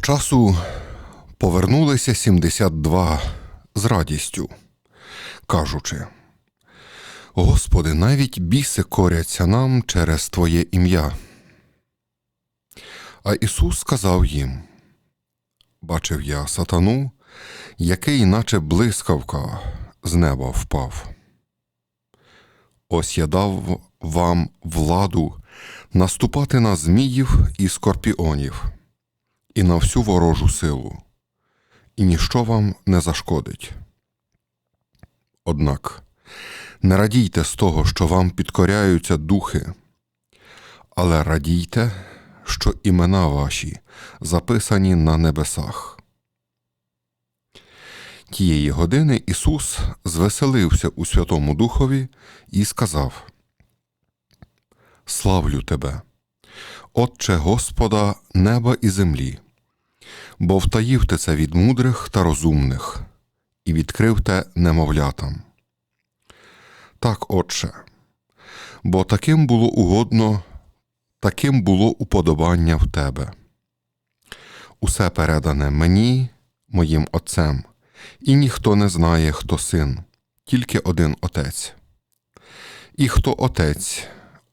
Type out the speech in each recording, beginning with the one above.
часу повернулися 72 з радістю, кажучи: Господи, навіть біси коряться нам через Твоє ім'я. А Ісус сказав їм: Бачив я сатану, який, наче блискавка, з неба впав. Ось я дав вам владу наступати на зміїв і скорпіонів, і на всю ворожу силу, і ніщо вам не зашкодить. Однак не радійте з того, що вам підкоряються духи, але радійте, що імена ваші записані на небесах. Тієї години Ісус звеселився у Святому Духові і сказав: Славлю тебе, Отче Господа неба і землі, бо втаїв ти це від мудрих та розумних, і відкрив те немовлятам. Так, Отче, бо таким було угодно, таким було уподобання в тебе. Усе передане мені, моїм Отцем, і ніхто не знає, хто син, тільки один Отець. І хто Отець,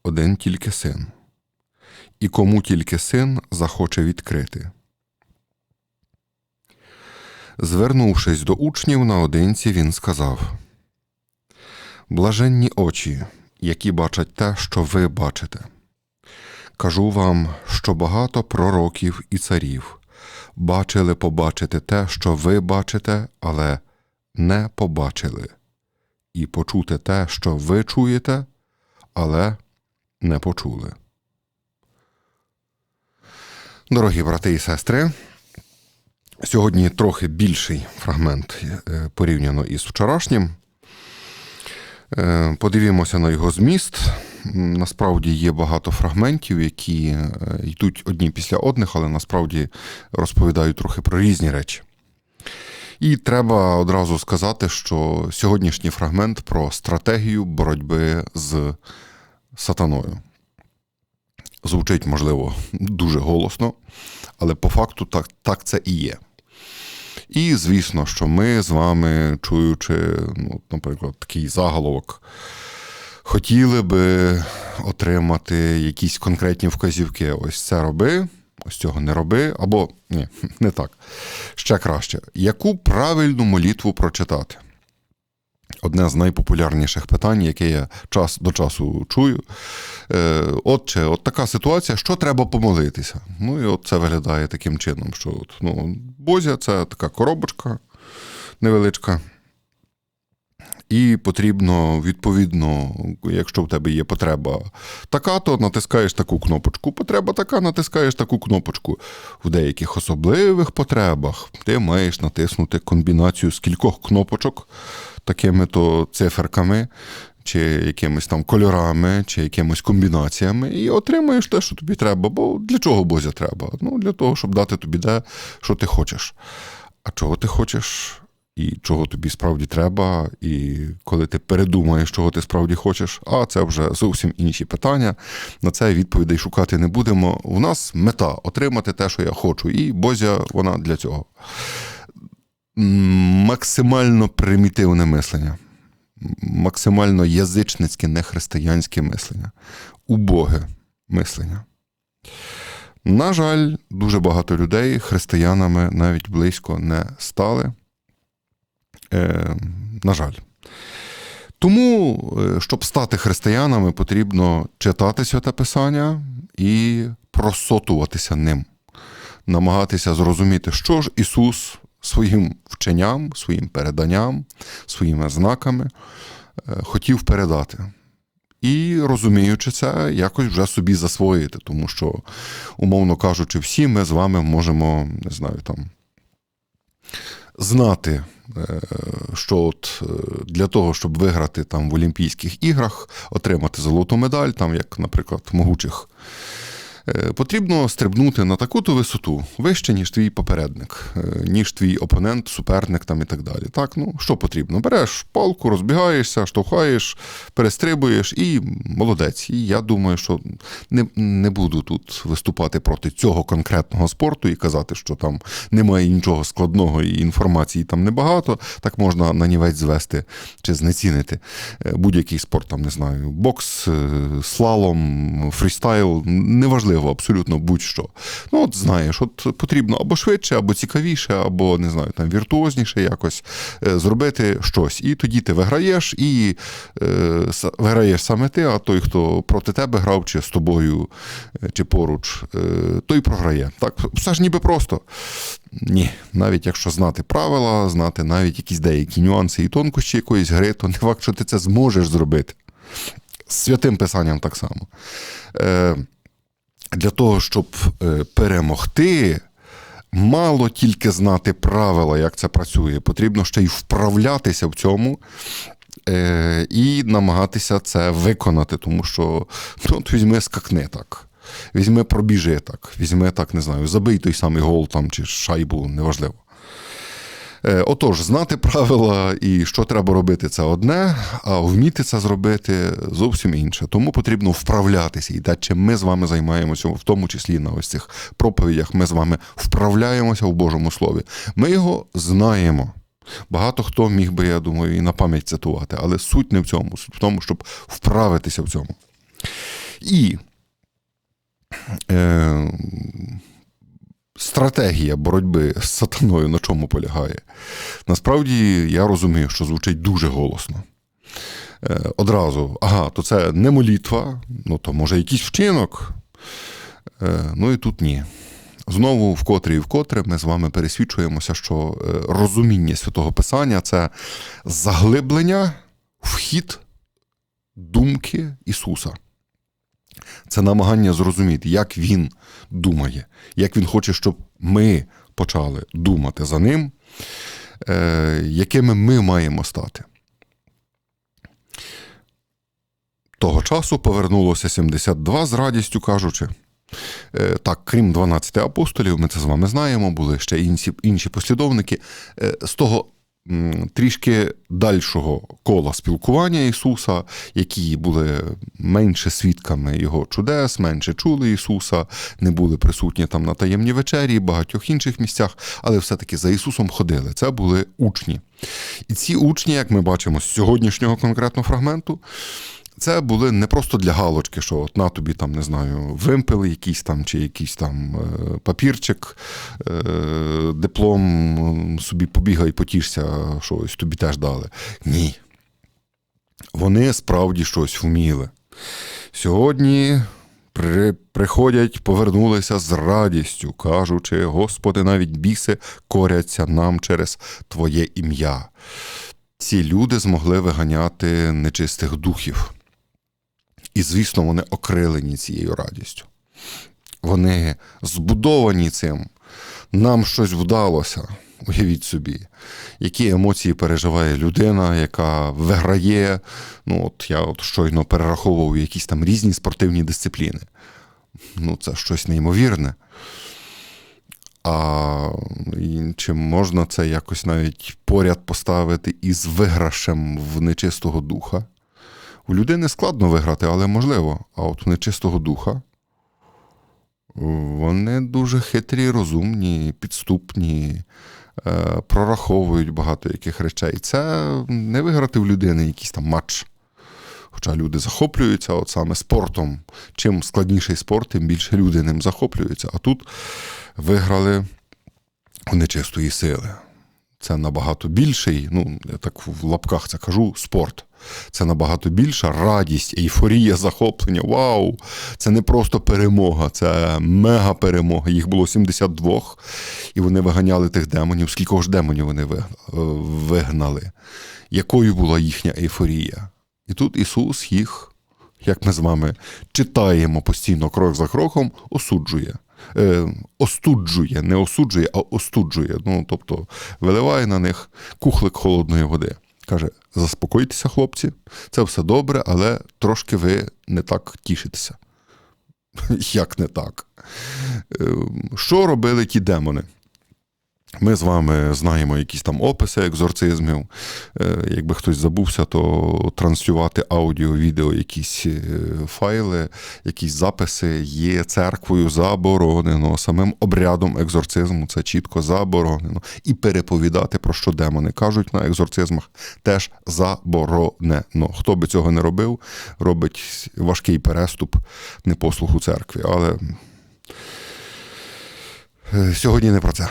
один тільки син, і кому тільки син захоче відкрити. Звернувшись до учнів наодинці, він сказав Блаженні очі, які бачать те, що ви бачите. Кажу вам, що багато пророків і царів бачили побачити те, що ви бачите, але не побачили, і почути те, що ви чуєте, але не почули. Дорогі брати і сестри, сьогодні трохи більший фрагмент е, порівняно із вчорашнім. Е, подивімося на його зміст. Насправді є багато фрагментів, які е, йдуть одні після одних, але насправді розповідають трохи про різні речі. І треба одразу сказати, що сьогоднішній фрагмент про стратегію боротьби з сатаною. Звучить, можливо, дуже голосно, але по факту так, так це і є. І звісно, що ми з вами, чуючи, ну, наприклад, такий заголовок, хотіли би отримати якісь конкретні вказівки. Ось це роби, ось цього не роби, або ні, не так. Ще краще. Яку правильну молитву прочитати? Одне з найпопулярніших питань, яке я час до часу чую. Е, Отче, от така ситуація, що треба помолитися? Ну і от це виглядає таким чином, що от, ну, Бозя це така коробочка невеличка. І потрібно, відповідно, якщо в тебе є потреба така, то натискаєш таку кнопочку. Потреба така, натискаєш таку кнопочку. В деяких особливих потребах ти маєш натиснути комбінацію з кількох кнопочок, такими то циферками, чи якимись там кольорами, чи якимись комбінаціями, і отримаєш те, що тобі треба. Бо для чого Бозя треба? Ну, для того, щоб дати тобі те, що ти хочеш. А чого ти хочеш? І чого тобі справді треба, і коли ти передумаєш, чого ти справді хочеш, а це вже зовсім інші питання. На це відповідей шукати не будемо. У нас мета отримати те, що я хочу, і Бозя вона для цього. Максимально примітивне мислення, максимально язичницьке, нехристиянське мислення, убоге мислення. На жаль, дуже багато людей християнами навіть близько не стали. Е, На жаль. Тому, е, щоб стати християнами, потрібно читати святе Писання і просотуватися ним, намагатися зрозуміти, що ж Ісус своїм вченням, своїм переданням, своїми знаками е, хотів передати. І розуміючи це, якось вже собі засвоїти, тому що, умовно кажучи, всі ми з вами можемо, не знаю, там знати, е, що от е, для того, щоб виграти там в Олімпійських іграх, отримати золоту медаль, там, як, наприклад, могучих Потрібно стрибнути на таку-то висоту, вище, ніж твій попередник, е, ніж твій опонент, суперник там і так далі. Так, ну що потрібно? Береш палку, розбігаєшся, штовхаєш, перестрибуєш і молодець. І я думаю, що не, не буду тут виступати проти цього конкретного спорту і казати, що там немає нічого складного і інформації там небагато. Так можна на нівець звести чи знецінити Е, будь-який спорт, там не знаю, бокс, е, слалом, фрістайл, неважливо, абсолютно будь-що. Ну, от знаєш, от потрібно або швидше, або цікавіше, або не знаю, там віртуозніше якось е, зробити щось. І тоді ти виграєш, і е, виграєш саме ти, а той, хто проти тебе грав, чи з тобою, е, чи поруч, е, той програє. Так, все ж ніби просто. Ні, навіть якщо знати правила, знати навіть якісь деякі нюанси і тонкощі якоїсь гри, то не факт, що ти це зможеш зробити. З святим писанням так само. Е, для того, щоб е, перемогти, мало тільки знати правила, як це працює. Потрібно ще й вправлятися в цьому. е, І намагатися це виконати, тому що ну, от візьми скакни так. Візьми, пробіжи так, візьми так, не знаю, забий той самий гол там чи шайбу, неважливо. Е, Отож, знати правила і що треба робити, це одне, а вміти це зробити зовсім інше. Тому потрібно вправлятися. І те, чим ми з вами займаємося, в тому числі на ось цих проповідях, ми з вами вправляємося в Божому Слові. Ми його знаємо. Багато хто міг би, я думаю, і на пам'ять цитувати, але суть не в цьому, суть в тому, щоб вправитися в цьому. І е, стратегія боротьби з сатаною на чому полягає? Насправді я розумію, що звучить дуже голосно. Е, одразу, ага, то це не молитва, ну то може якийсь вчинок. Е, ну і тут ні. Знову вкотре і вкотре ми з вами пересвідчуємося, що е, розуміння святого Писання це заглиблення, вхід думки Ісуса. Це намагання зрозуміти, як Він думає, як Він хоче, щоб ми почали думати за ним, е, якими ми маємо стати. Того часу повернулося 72 з радістю кажучи. Е, Так, крім 12 апостолів, ми це з вами знаємо, були ще інші, інші послідовники. Е, З того трішки дальшого кола спілкування Ісуса, які були менше свідками Його чудес, менше чули Ісуса, не були присутні там на таємній вечері і багатьох інших місцях, але все-таки за Ісусом ходили. Це були учні. І ці учні, як ми бачимо з сьогоднішнього конкретного фрагменту, це були не просто для галочки, що от на тобі там, не знаю, вимпел якийсь там чи якийсь там е, папірчик, е, диплом собі побігай, потішся, що ось тобі теж дали. Ні. Вони справді щось вміли. Сьогодні при, приходять, повернулися з радістю, кажучи, Господи, навіть біси коряться нам через Твоє ім'я. Ці люди змогли виганяти нечистих духів. І, звісно, вони окрилені цією радістю. Вони збудовані цим. Нам щось вдалося. Уявіть собі, які емоції переживає людина, яка виграє. Ну, от я от щойно перераховував якісь там різні спортивні дисципліни. Ну, це щось неймовірне. А чи можна це якось навіть поряд поставити із виграшем в нечистого духа? У людини складно виграти, але можливо. А от у нечистого духа вони дуже хитрі, розумні, підступні, е, прораховують багато яких речей. Це не виграти в людини якийсь там матч. Хоча люди захоплюються от саме спортом. Чим складніший спорт, тим більше люди ним захоплюються. А тут виграли у нечистої сили. Це набагато більший, ну, я так в лапках це кажу, спорт. Це набагато більша радість, ейфорія, захоплення. Вау! Це не просто перемога, це мега перемога. Їх було 72, і вони виганяли тих демонів. Скільки ж демонів вони е, вигнали? Якою була їхня ейфорія? І тут Ісус їх, як ми з вами читаємо постійно крок за кроком, осуджує. Е, остуджує, не осуджує, а остуджує. Ну, тобто виливає на них кухлик холодної води. Каже: заспокойтеся, хлопці, це все добре, але трошки ви не так тішитеся. Як не так? Е, Що робили ті демони? Ми з вами знаємо якісь там описи екзорцизмів. Е, Якби хтось забувся, то транслювати аудіо, відео, якісь е, файли, якісь записи є церквою заборонено. Самим обрядом екзорцизму це чітко заборонено. І переповідати, про що демони кажуть на екзорцизмах, теж заборонено. Хто би цього не робив, робить важкий переступ непослуху церкві. Але е, сьогодні не про це.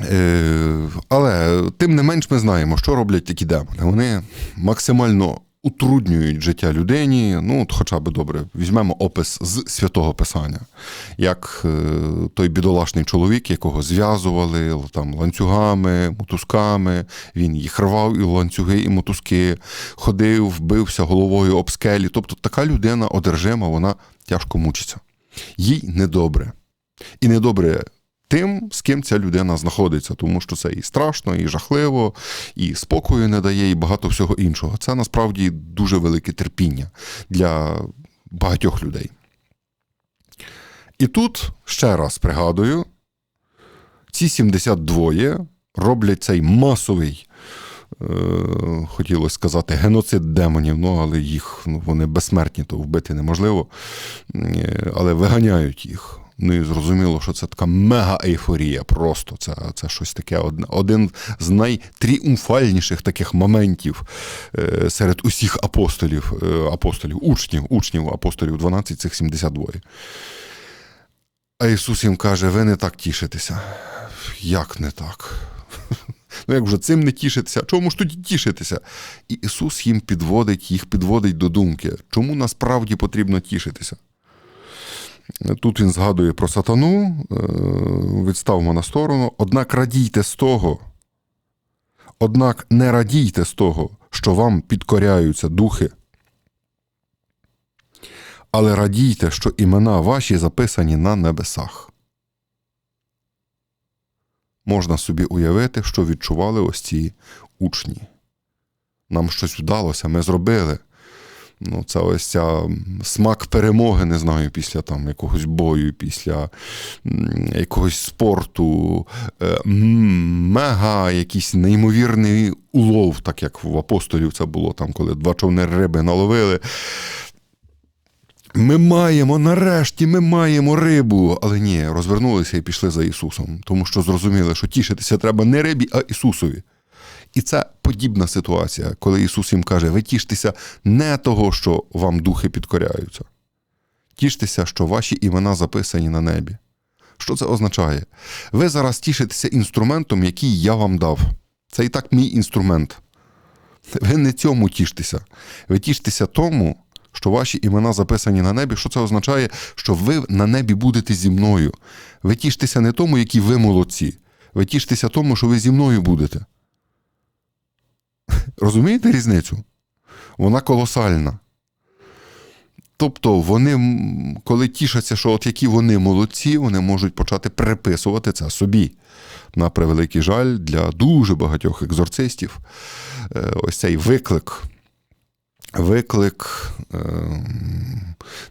Е, Але тим не менш ми знаємо, що роблять такі демони. Вони максимально утруднюють життя людині. Ну, от хоча б добре, візьмемо опис з святого Писання, як е, той бідолашний чоловік, якого зв'язували там ланцюгами, мотузками. Він їх рвав і ланцюги, і мотузки, ходив, бився головою об скелі. Тобто така людина одержима, вона тяжко мучиться. Їй недобре. І недобре тим, з ким ця людина знаходиться, тому що це і страшно, і жахливо, і спокою не дає, і багато всього іншого. Це насправді дуже велике терпіння для багатьох людей. І тут ще раз пригадую: ці 72 роблять цей масовий. е, Хотілося сказати геноцид демонів, ну але їх ну, вони безсмертні, то вбити неможливо, Е, але виганяють їх. Ну і зрозуміло, що це така мега-ейфорія. Просто це, це щось таке один з найтріумфальніших таких моментів е, серед усіх апостолів, е, апостолів, учнів, учнів апостолів 12, цих 72. А Ісус їм каже: ви не так тішитеся. Як не так? Ну, як вже цим не тішитися, чому ж тоді тішитися? І Ісус їм підводить, їх підводить до думки, чому насправді потрібно тішитися. Тут він згадує про сатану, е, відставимо на сторону. Однак радійте з того, однак не радійте з того, що вам підкоряються духи. Але радійте, що імена ваші записані на небесах. Можна собі уявити, що відчували ось ці учні. Нам щось вдалося, ми зробили. Ну, це ось ця смак перемоги, не знаю, після там якогось бою, після якогось спорту, е, мега якийсь неймовірний улов, так як в апостолів це було там, коли два човни риби наловили. Ми маємо, нарешті, ми маємо рибу. Але ні, розвернулися і пішли за Ісусом, тому що зрозуміли, що тішитися треба не рибі, а Ісусові. І це подібна ситуація, коли Ісус їм каже: ви тіштеся не того, що вам духи підкоряються. Тіштеся, що ваші імена записані на небі. Що це означає? Ви зараз тішитеся інструментом, який я вам дав. Це і так мій інструмент. Ви не цьому тіштеся. Ви тіштеся тому, що ваші імена записані на небі. Що це означає? Що ви на небі будете зі мною. Ви тіштеся не тому, які ви молодці. Ви тіштеся тому, що ви зі мною будете. Розумієте різницю? Вона колосальна. Тобто вони, коли тішаться, що от які вони молодці, вони можуть почати приписувати це собі. На превеликий жаль, для дуже багатьох екзорцистів е, ось цей виклик. Виклик е,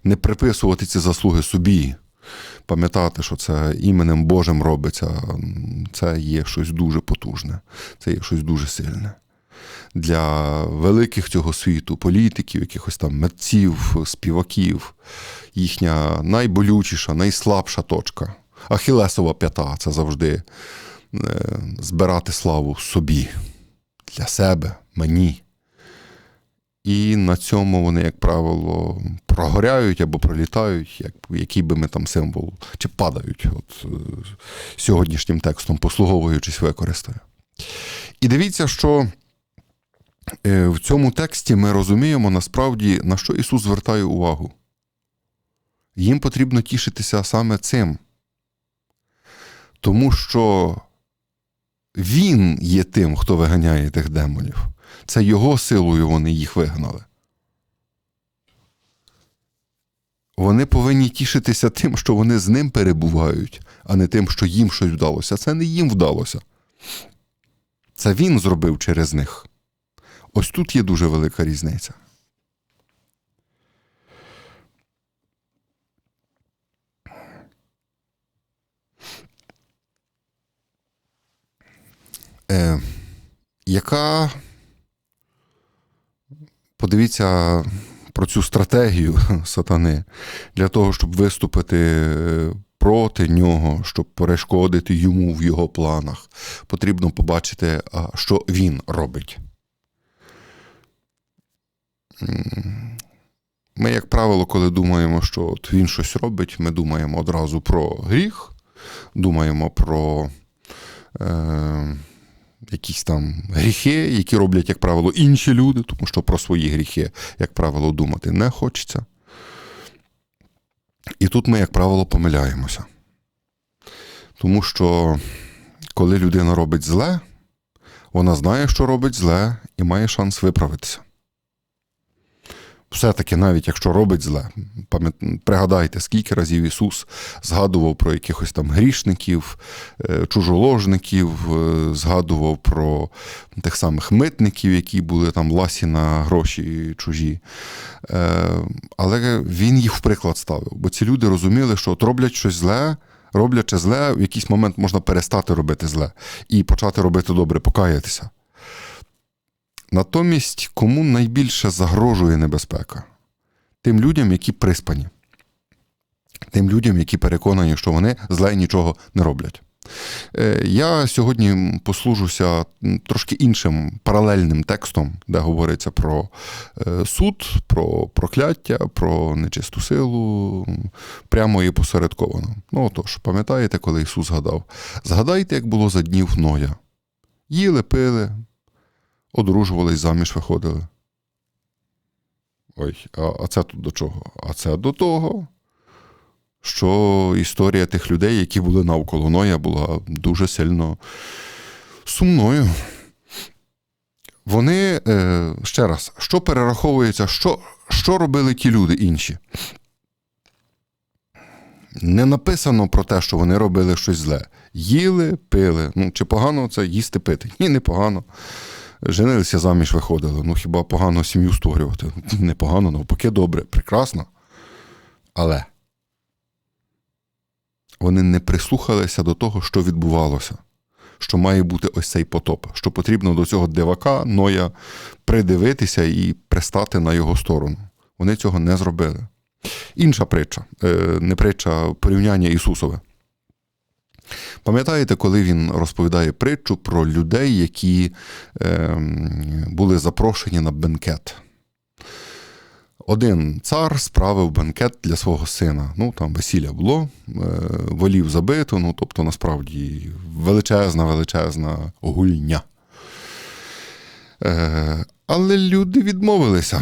не приписувати ці заслуги собі, пам'ятати, що це іменем Божим робиться, це є щось дуже потужне, це є щось дуже сильне для великих цього світу, політиків, якихось там митців, співаків, їхня найболючіша, найслабша точка. Ахілесова п'ята це завжди е, збирати славу собі, для себе, мені. І на цьому вони, як правило, прогоряють або пролітають, як, який би ми там символ, чи падають, от, е, сьогоднішнім текстом, послуговуючись, використаю. І дивіться, що в цьому тексті ми розуміємо насправді, на що Ісус звертає увагу. Їм потрібно тішитися саме цим, тому що Він є тим, хто виганяє тих демонів. Це Його силою вони їх вигнали. Вони повинні тішитися тим, що вони з ним перебувають, а не тим, що їм щось вдалося. Це не їм вдалося. Це він зробив через них. Ось тут є дуже велика різниця. Е, Яка, подивіться, про цю стратегію сатани для того, щоб виступити е, проти нього, щоб перешкодити йому в його планах, потрібно побачити, що він робить. Ми, як правило, коли думаємо, що от він щось робить, ми думаємо одразу про гріх, думаємо про е, якісь там гріхи, які роблять, як правило, інші люди, тому що про свої гріхи, як правило, думати не хочеться. І тут ми, як правило, помиляємося. Тому що коли людина робить зле, вона знає, що робить зле, і має шанс виправитися. Все-таки, навіть якщо робить зле, пригадайте, скільки разів Ісус згадував про якихось там грішників, е, чужоложників, е, згадував про тих самих митників, які були там ласі на гроші чужі. Е, Але він їх в приклад ставив, бо ці люди розуміли, що от роблять щось зле, роблячи зле, в якийсь момент можна перестати робити зле і почати робити добре, покаятися. Натомість, кому найбільше загрожує небезпека? Тим людям, які приспані, тим людям, які переконані, що вони зле нічого не роблять. Е, Я сьогодні послужуся трошки іншим паралельним текстом, де говориться про е, суд, про прокляття, про нечисту силу, прямо і посередковано. Ну отож, пам'ятаєте, коли Ісус згадав? Згадайте, як було за днів Ноя. Їли, пили, одружувались, заміж виходили. Ой, а, а це тут до чого? А це до того, що історія тих людей, які були навколо Ноя, була дуже сильно сумною. Вони, е, ще раз, що перераховується, що, що робили ті люди інші? Не написано про те, що вони робили щось зле. Їли, пили. Ну, чи погано це їсти пити? Ні, не погано. Женилися заміж виходили. Ну, хіба погано сім'ю створювати? Непогано, навпаки, добре, прекрасно. Але вони не прислухалися до того, що відбувалося, що має бути ось цей потоп, що потрібно до цього дивака, Ноя, придивитися і пристати на його сторону. Вони цього не зробили. Інша притча, е, не притча, порівняння Ісусове. Пам'ятаєте, коли він розповідає притчу про людей, які е, були запрошені на бенкет? Один цар справив бенкет для свого сина. Ну, там весілля було, е, волів забито, ну, тобто, насправді, величезна, величезна гульня. Е, але люди відмовилися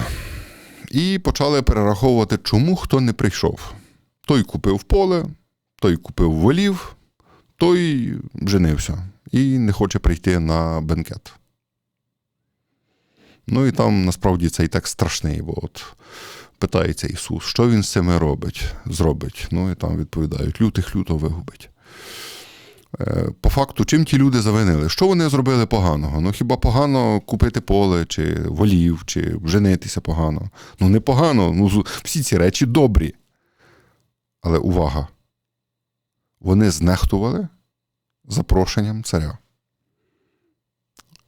і почали перераховувати, чому хто не прийшов. Той купив поле, той купив волів, той женився і не хоче прийти на бенкет. Ну і там насправді цей текст страшний, бо от питається Ісус, що він з цими робить, зробить. Ну і там відповідають: лютих люто вигубить. Е, По факту, чим ті люди завинили? Що вони зробили поганого? Ну хіба погано купити поле, чи волів, чи женитися погано? Ну, не погано, ну всі ці речі добрі. Але увага! Вони знехтували запрошенням царя.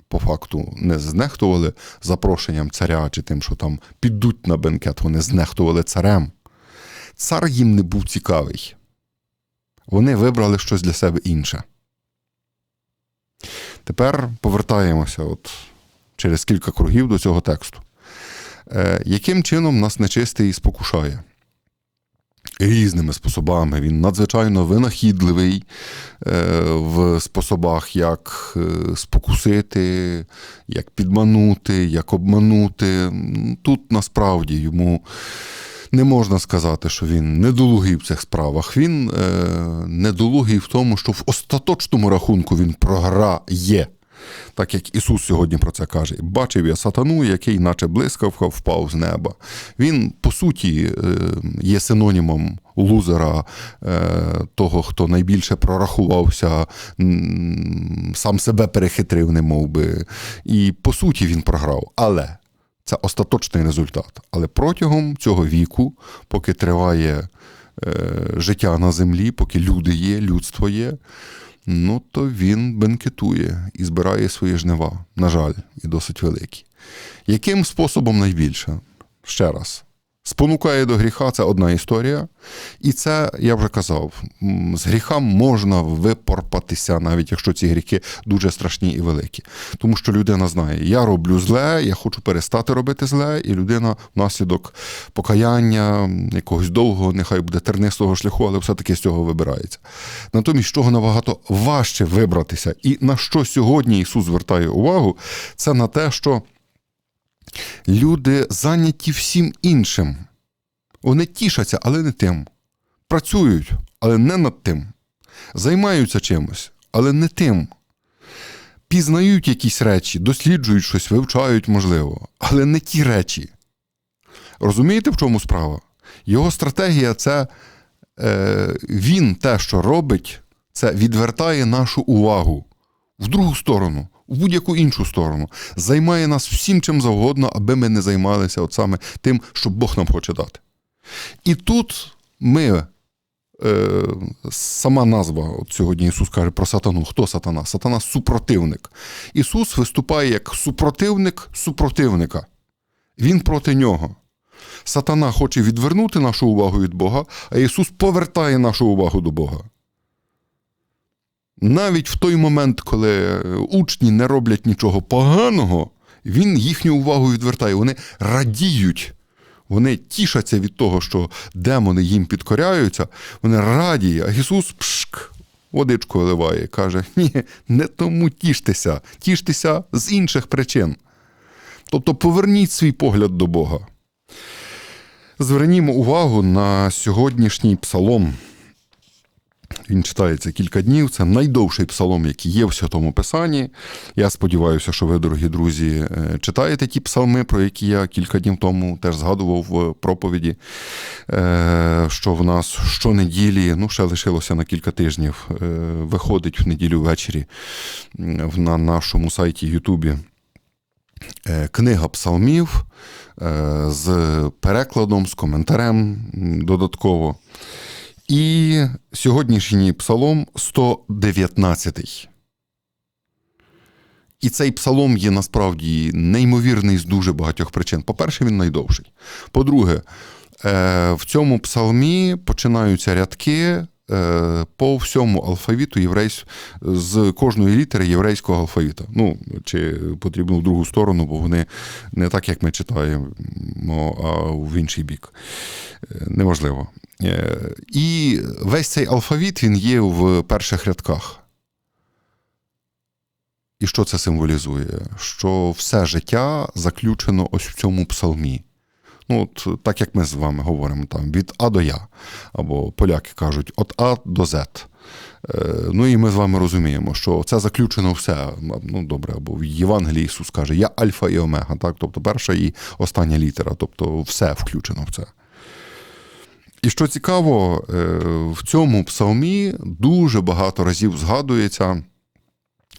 По факту не знехтували запрошенням царя чи тим, що там підуть на бенкет, вони знехтували царем. Цар їм не був цікавий. Вони вибрали щось для себе інше. Тепер повертаємося от через кілька кругів до цього тексту. Е, яким чином нас нечистий спокушає? Різними способами. Він надзвичайно винахідливий е, в способах, як е, спокусити, як підманути, як обманути. Тут насправді йому не можна сказати, що він недолугий в цих справах. Він е, недолугий в тому, що в остаточному рахунку він програє. Так як Ісус сьогодні про це каже, бачив я сатану, який, наче блискавка, впав з неба. Він, по суті, е, є синонімом лузера, е, того, хто найбільше прорахувався, сам себе перехитрив, не мов би. І по суті він програв. Але це остаточний результат. Але протягом цього віку, поки триває е, життя на землі, поки люди є, людство є, ну то він бенкетує і збирає свої жнива, на жаль, і досить великі. Яким способом найбільше? Ще раз. Спонукає до гріха це одна історія. І це, я вже казав, з гріха можна випорпатися, навіть якщо ці гріхи дуже страшні і великі. Тому що людина знає, я роблю зле, я хочу перестати робити зле, і людина внаслідок покаяння, якогось довгого, нехай буде тернистого шляху, але все-таки з цього вибирається. Натомість, чого набагато важче вибратися, і на що сьогодні Ісус звертає увагу, це на те, що люди зайняті всім іншим. Вони тішаться, але не тим. Працюють, але не над тим. Займаються чимось, але не тим. Пізнають якісь речі, досліджують щось, вивчають, можливо, але не ті речі. Розумієте, в чому справа? Його стратегія це е, він те, що робить, це відвертає нашу увагу в другу сторону, в будь-яку іншу сторону. Займає нас всім чим завгодно, аби ми не займалися от саме тим, що Бог нам хоче дати. І тут ми, е, сама назва, от сьогодні Ісус каже про сатану. Хто сатана? Сатана супротивник. Ісус виступає як супротивник супротивника. Він проти нього. Сатана хоче відвернути нашу увагу від Бога, а Ісус повертає нашу увагу до Бога. Навіть в той момент, коли учні не роблять нічого поганого, він їхню увагу відвертає. Вони радіють, вони тішаться від того, що демони їм підкоряються, вони раді, а Ісус пшк, водичку виливає, каже: ні, не тому тіштеся, тіштеся з інших причин. Тобто поверніть свій погляд до Бога. Звернімо увагу на сьогоднішній псалом. Він читається кілька днів. Це найдовший псалом, який є в Святому Писанні. Я сподіваюся, що ви, дорогі друзі, е, читаєте ті псалми, про які я кілька днів тому теж згадував в проповіді, е, що в нас щонеділі, ну ще лишилося на кілька тижнів, е, виходить в неділю ввечері на нашому сайті Ютубі. Книга псалмів з перекладом, з коментарем додатково. І сьогоднішній псалом 119. І цей псалом є насправді неймовірний з дуже багатьох причин. По-перше, він найдовший. По-друге, в цьому псалмі починаються рядки по всьому алфавіту єврейсь... з кожної літери єврейського алфавіта. Ну, чи потрібно в другу сторону, бо вони не так, як ми читаємо, а в інший бік. Неважливо. І весь цей алфавіт він є в перших рядках. І що це символізує? Що все життя заключено ось в цьому псалмі. Ну, от так як ми з вами говоримо, там від А до Я, або поляки кажуть від А до З. Ну і ми з вами розуміємо, що це заключено все. Ну, добре, або в Євангелії Ісус каже, я Альфа і Омега, так? тобто перша і остання літера, тобто все включено в це. І що цікаво, в цьому псалмі дуже багато разів згадується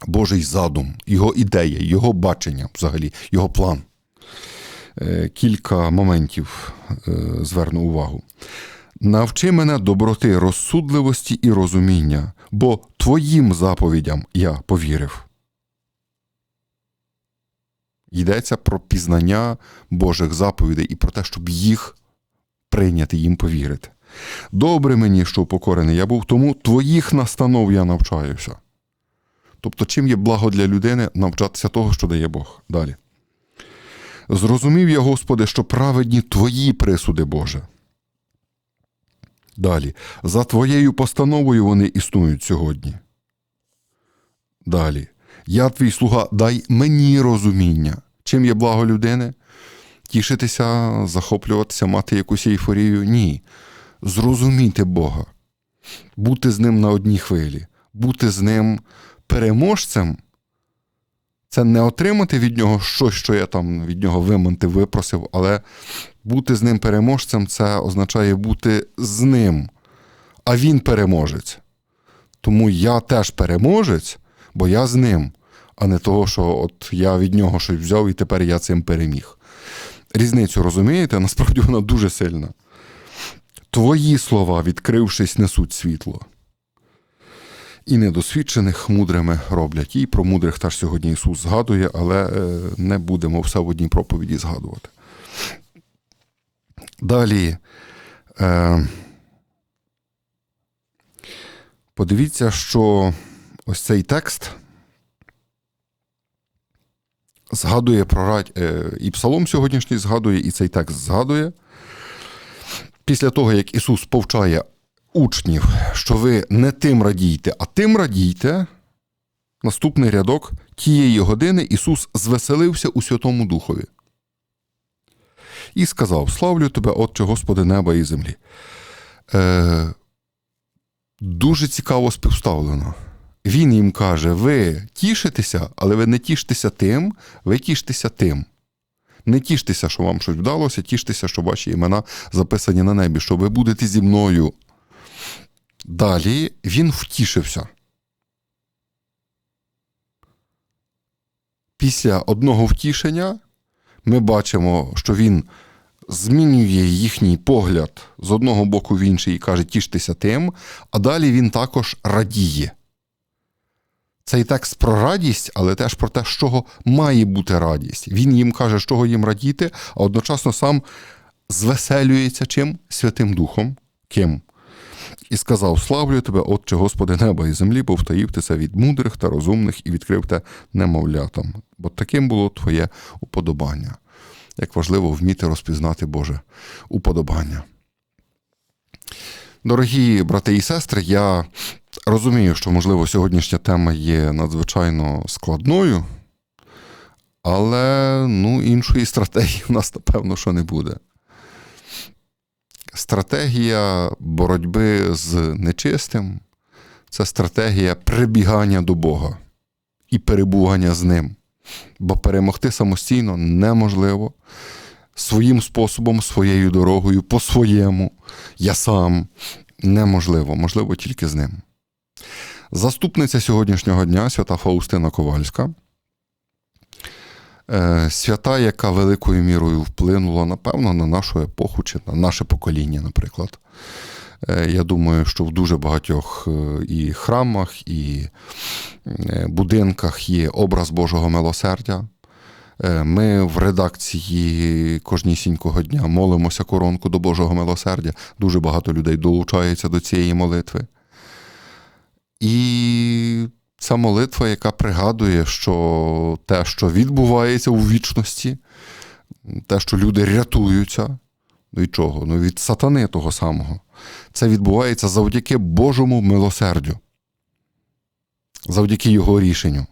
Божий задум, його ідея, його бачення, взагалі, його план. Кілька моментів зверну увагу. Навчи мене доброти, розсудливості і розуміння, бо твоїм заповідям я повірив. Йдеться про пізнання Божих заповідей і про те, щоб їх прийняти, їм повірити. Добре мені, що упокорений я був, тому твоїх настанов я навчаюся. Тобто, чим є благо для людини навчатися того, що дає Бог. Далі. Зрозумів я, Господи, що праведні Твої присуди, Боже. Далі. За Твоєю постановою вони існують сьогодні. Далі. Я твій слуга, дай мені розуміння. Чим є благо людини? Тішитися, захоплюватися, мати якусь ейфорію? Ні. Зрозуміти Бога, бути з ним на одній хвилі, бути з ним переможцем. Це не отримати від нього щось, що я там від нього вимонтив, випросив, але бути з ним переможцем це означає бути з ним. А він переможець. Тому я теж переможець, бо я з ним, а не того, що от я від нього щось взяв і тепер я цим переміг. Різницю розумієте? Насправді вона дуже сильна. Твої слова, відкрившись, несуть світло. і недосвідчених мудрими роблять. І про мудрих теж сьогодні Ісус згадує, але е, не будемо все в одній проповіді згадувати. Далі. Е, подивіться, що ось цей текст згадує про е, і Псалом сьогоднішній згадує, і цей текст згадує. Після того, як Ісус повчає учнів, що ви не тим радійте, а тим радійте, наступний рядок тієї години Ісус звеселився у Святому Духові. І сказав: Славлю тебе, Отче Господи неба і землі. Е, Дуже цікаво співставлено. Він їм каже: ви тішитеся, але ви не тіштеся тим, ви тіштеся тим. Не тіштеся, що вам щось вдалося, тіштеся, що ваші імена записані на небі, що ви будете зі мною. Далі він втішився. Після одного втішення ми бачимо, що він змінює їхній погляд з одного боку в інший і каже, тіштеся тим, а далі він також радіє. Цей текст про радість, але теж про те, з чого має бути радість. Він їм каже, з чого їм радіти, а одночасно сам звеселюється чим? Святим Духом. Ким? І сказав: Славлю тебе, Отче Господи неба і землі, бо втаїв ти це від мудрих та розумних і відкрив те немовлятам. Бо таким було твоє уподобання. Як важливо вміти розпізнати Боже уподобання. Дорогі брати і сестри, я розумію, що, можливо, сьогоднішня тема є надзвичайно складною, але ну, іншої стратегії в нас, напевно, що не буде. Стратегія боротьби з нечистим це стратегія прибігання до Бога і перебування з ним. Бо перемогти самостійно неможливо своїм способом, своєю дорогою, по-своєму, я сам неможливо, можливо, тільки з ним. Заступниця сьогоднішнього дня, свята Фаустина Ковальська, е, свята, яка великою мірою вплинула, напевно, на нашу епоху чи на наше покоління, наприклад. Е, Я думаю, що в дуже багатьох е, і храмах, і будинках є образ Божого милосердя. Ми в редакції кожнісінького дня молимося коронку до Божого милосердя. Дуже багато людей долучається до цієї молитви. І ця молитва, яка пригадує, що те, що відбувається у вічності, те, що люди рятуються, від чого? Ну, від сатани того самого. Це відбувається завдяки Божому милосердю, завдяки Його рішенню.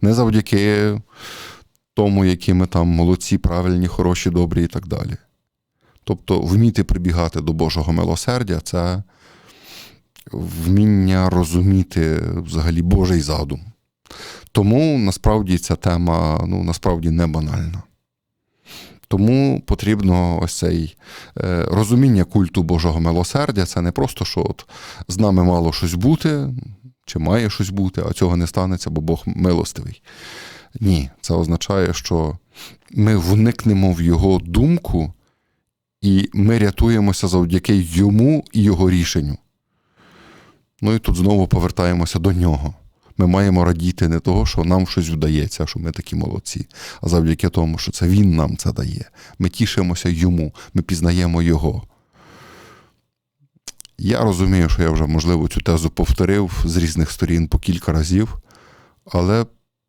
Не завдяки тому, які ми там молодці, правильні, хороші, добрі і так далі. Тобто, вміти прибігати до Божого милосердя це вміння розуміти взагалі Божий задум. Тому насправді ця тема ну, насправді не банальна. Тому потрібно ось цей е, розуміння культу Божого милосердя. Це не просто, що от з нами мало щось бути, чи має щось бути, а цього не станеться, бо Бог милостивий. Ні, це означає, що ми вникнемо в його думку, і ми рятуємося завдяки йому і його рішенню. Ну і тут знову повертаємося до нього. Ми маємо радіти не того, що нам щось вдається, що ми такі молодці, а завдяки тому, що це він нам це дає. Ми тішимося йому, ми пізнаємо його. Я розумію, що я вже, можливо, цю тезу повторив з різних сторін по кілька разів, але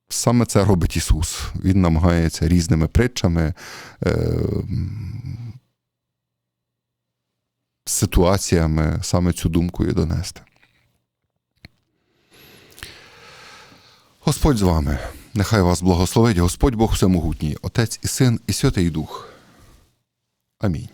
саме це робить Ісус. Він намагається різними притчами, е- ситуаціями саме цю думку і донести. Господь з вами, нехай вас благословить Господь Бог Всемогутній, Отець і Син, і Святий Дух. Амінь.